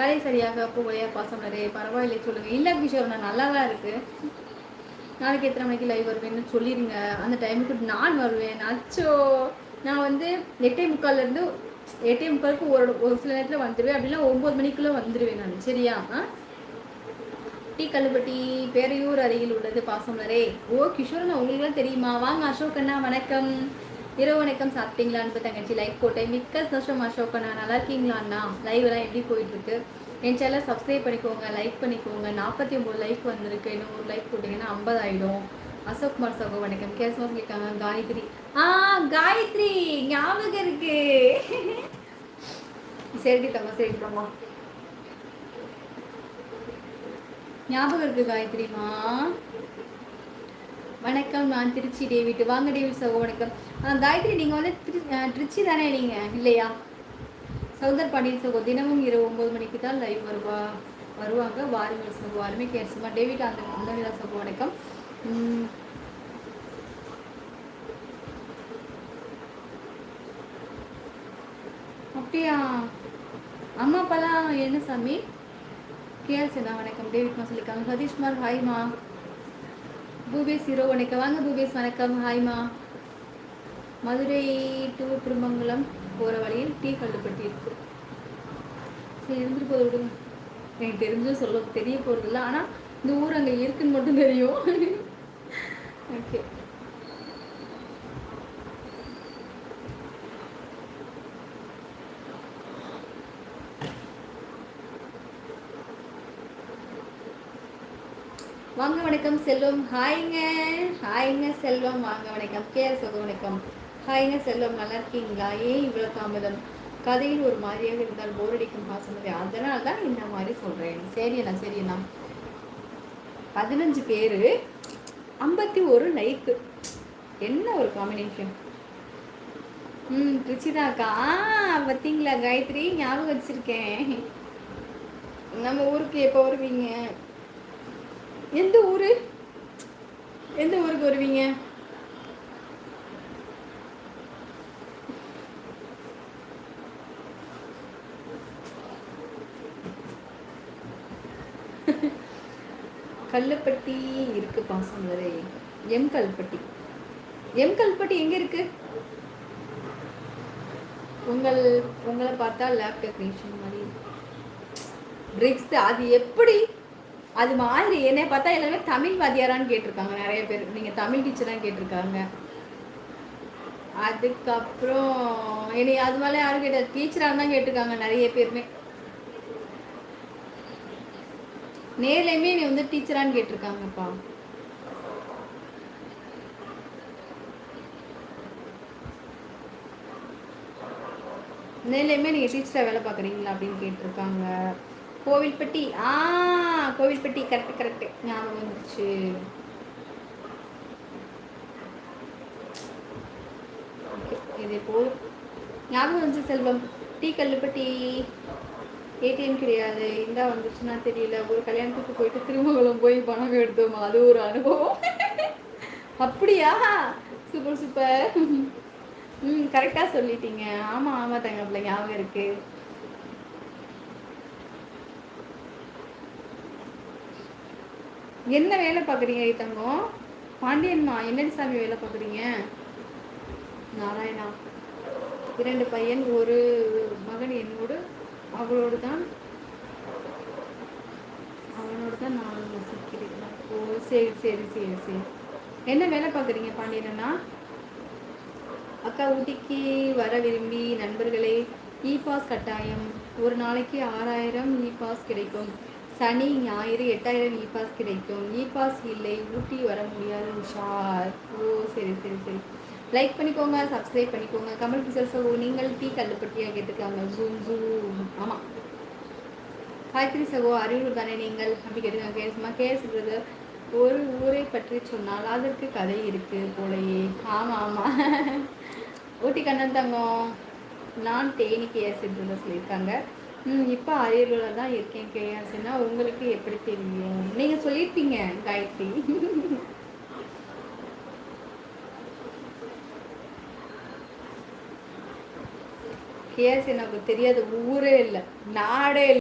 கதை சரியாக புகழையா பாசம் நிறைய பரவாயில்லை சொல்லுங்க. இல்லை கிஷோர் நான் நல்லா தான் இருக்கு. நாளைக்கு எத்தனை மணிக்கு லைவ் வருவேன்னு சொல்லிடுங்க. அந்த டைமுக்கு நான் வருவேன். அச்சோ நான் வந்து எட்டே முக்கால்லேருந்து எட்டே முக்காலுக்கு ஒரு ஒரு சில நேரத்தில் வந்துடுவேன் அப்படின்னா ஒம்பது மணிக்குள்ளே வந்துடுவேன் நான். சரியா? டீ கல்லுப்பட்டி பேரையூர் அருகில் உள்ளது பாசமலரே ஓ கிஷோர் நான் உங்களுக்குலாம் தெரியுமா? வாங்க அசோக் அண்ணா வணக்கம். இரவு வணக்கம் சாப்பிட்டீங்களா? அன்பு தங்கச்சி லைக் போட்டேன். மிக்க சந்தோஷம் அசோக்கண்ணா நல்லா இருக்கீங்களா அண்ணா? லைவ் எல்லாம் எப்படி போயிட்டு இருக்கு என் சேனலை சப்ஸ்கிரைப் பண்ணிக்கோங்க லைக் பண்ணிக்கோங்க. நாற்பத்தி ஒம்பது லைக் வந்திருக்கு. இன்னும் ஒரு லைக் போட்டிங்கன்னா ஐம்பது ஆயிடும் அசோக் குமார் சகோ வணக்கம். கேசவம் கேட்காங்க? காயத்ரி. ஆ காயத்ரி ஞாபகம் இருக்கு. சரி தம்மா சரி ஞாபகம் இருக்கு காயத்ரிமா வணக்கம் நான் திருச்சி டேவிட். வாங்க டேவிட் சகோ வணக்கம். காயத்ரி நீங்கள் வந்து திரு திருச்சி தானே நீங்கள் இல்லையா? சௌந்தர் பாண்டியன் சகோ தினமும் இரவு ஒம்பது மணிக்கு தான் லைவ் வருவா வருவாங்க. வாருங்கள் சகோ அருமை கேர் சும்மா டேவிட் அந்த அந்த சகோ வணக்கம். அப்படியா? அம்மா அப்பாலாம் என்ன சாமி? கேஎல் சேனா வணக்கம். டேவிட் மா சொல்லியிருக்காங்க சதீஷ்குமார் ஹாய்மா பூபேஸ் ஹீரோ வணக்கம் வாங்க பூபேஸ் வணக்கம். ஹாய்மா மதுரை டு திருமங்கலம் போகிற வழியில் டீ கல்லுப்பட்டி இருக்கு. சரி இருந்துட்டு போது விடுங்க எனக்கு தெரிஞ்சும் சொல்ல தெரிய போகிறதில்ல ஆனால் இந்த ஊர் அங்கே இருக்குன்னு மட்டும் தெரியும். ஓகே வாங்க வணக்கம் செல்வம். ஹாய்ங்க. ஹாய்ங்க செல்வம். வாங்க வணக்கம். கேர் சொக வணக்கம். ஹாய்ங்க செல்வம். நல்லா இருக்கீங்களா? ஏன் இவ்வளோ தாமதம்? கதையில் ஒரு மாதிரியாக இருந்தால் போர் அடிக்கும் பாசமதி. அதனால தான் இந்த மாதிரி சொல்கிறேன் சரியண்ணா சரியண்ணா பதினஞ்சு பேர் ஐம்பத்தி ஒரு லைக்கு என்ன ஒரு காம்பினேஷன் ம் ருச்சிதாக்கா ஆ பார்த்தீங்களா காயத்ரி? ஞாபகம் வச்சிருக்கேன். நம்ம ஊருக்கு எப்போ வருவீங்க? எந்த ஊரு? எந்த ஊருக்கு வருவீங்க? கல்லுப்பட்டி இருக்கு பாசம் வரை. எம் கல்பட்டி. எம் கல்பட்டி எங்க இருக்கு? உங்கள் உங்களை பார்த்தா லேப் டெக்னீஷியன் மாதிரி. பிரிக்ஸ் அது எப்படி அது மாதிரி என்னை பார்த்தா எல்லாமே தமிழ் வாத்தியாரான்னு கேட்டிருக்காங்க நிறைய பேர். நீங்கள் தமிழ் டீச்சரான்னு கேட்டிருக்காங்க. அதுக்கப்புறம் என்னை அது மேலே யாரும் கேட்ட டீச்சராக தான் கேட்டிருக்காங்க நிறைய பேருமே. நேர்லையுமே நீ வந்து டீச்சரான்னு கேட்டிருக்காங்கப்பா. நேர்லையுமே நீங்கள் டீச்சராக வேலை பார்க்குறீங்களா அப்படின்னு கேட்டிருக்காங்க. கோவில்பட்டி. ஆ கோவில்பட்டி கரெக்ட் கரெக்ட் ஞாபகம் வந்துச்சு இதே போல் ஞாபகம் வந்துச்சு செல்வம். டீ கல்லுப்பட்டி. ஏடிஎம் கிடையாது. இந்தா வந்துச்சுன்னா தெரியல. ஒரு கல்யாணத்துக்கு போயிட்டு திருமங்கலம் போய் பணம் எடுத்தோம்? அது ஒரு அனுபவம். அப்படியா? Super super. ம் கரெக்டாக சொல்லிட்டீங்க. ஆமாம் ஆமாம் தங்கப்பிள்ள ஞாபகம் இருக்குது என்ன வேலை பார்க்குறீங்க தங்கம்? பாண்டியன்மா என்னடி சாமி வேலை பார்க்குறீங்க? நாராயணா. இரண்டு பையன் ஒரு மகன் என்னோடு அவளோடு தான் அவனோடு தான் நான் வசிக்கிறேன். ஓ சரி சரி சரி சரி. என்ன வேலை பார்க்குறீங்க பாண்டியனா அக்கா ஊட்டிக்கு வர விரும்பி நண்பர்களே இ பாஸ் கட்டாயம். ஒரு நாளைக்கு ஆறாயிரம் இ பாஸ் கிடைக்கும். சனி ஞாயிறு எட்டாயிரம் இ பாஸ் கிடைக்கும். இ பாஸ் இல்லை ஊட்டி வர முடியாது உஷார் ஓ சரி சரி சரி. லைக் பண்ணிக்கோங்க சப்ஸ்கிரைப் பண்ணிக்கோங்க. கமல் பிசர் சகோ நீங்கள் டீ கல்லுப்பட்டியாக கேட்டுக்காங்க ஜூம் ஜூம் ஆமாம் காய்கறி சகோ அறிவுறு தானே நீங்கள்? அப்படி கேட்டுக்காங்க. கேசுமா கேசுறது ஒரு ஊரை பற்றி சொன்னால் அதற்கு கதை இருக்குது போலயே. ஆமாம் ஆமாம் ஊட்டி கண்ணன் தங்கம். நான் தேனிக்கு கேஎஸ்ன்றத சொல்லியிருக்காங்க. இப்போ அரியலூரில் தான் இருக்கேன் கேஎஸ்னா உங்களுக்கு எப்படி தெரியும்? நீங்கள் சொல்லியிருப்பீங்க காயத்ரி. கேஎஸ் எனக்கு தெரியாத ஊரே இல்லை நாடே இல்லை.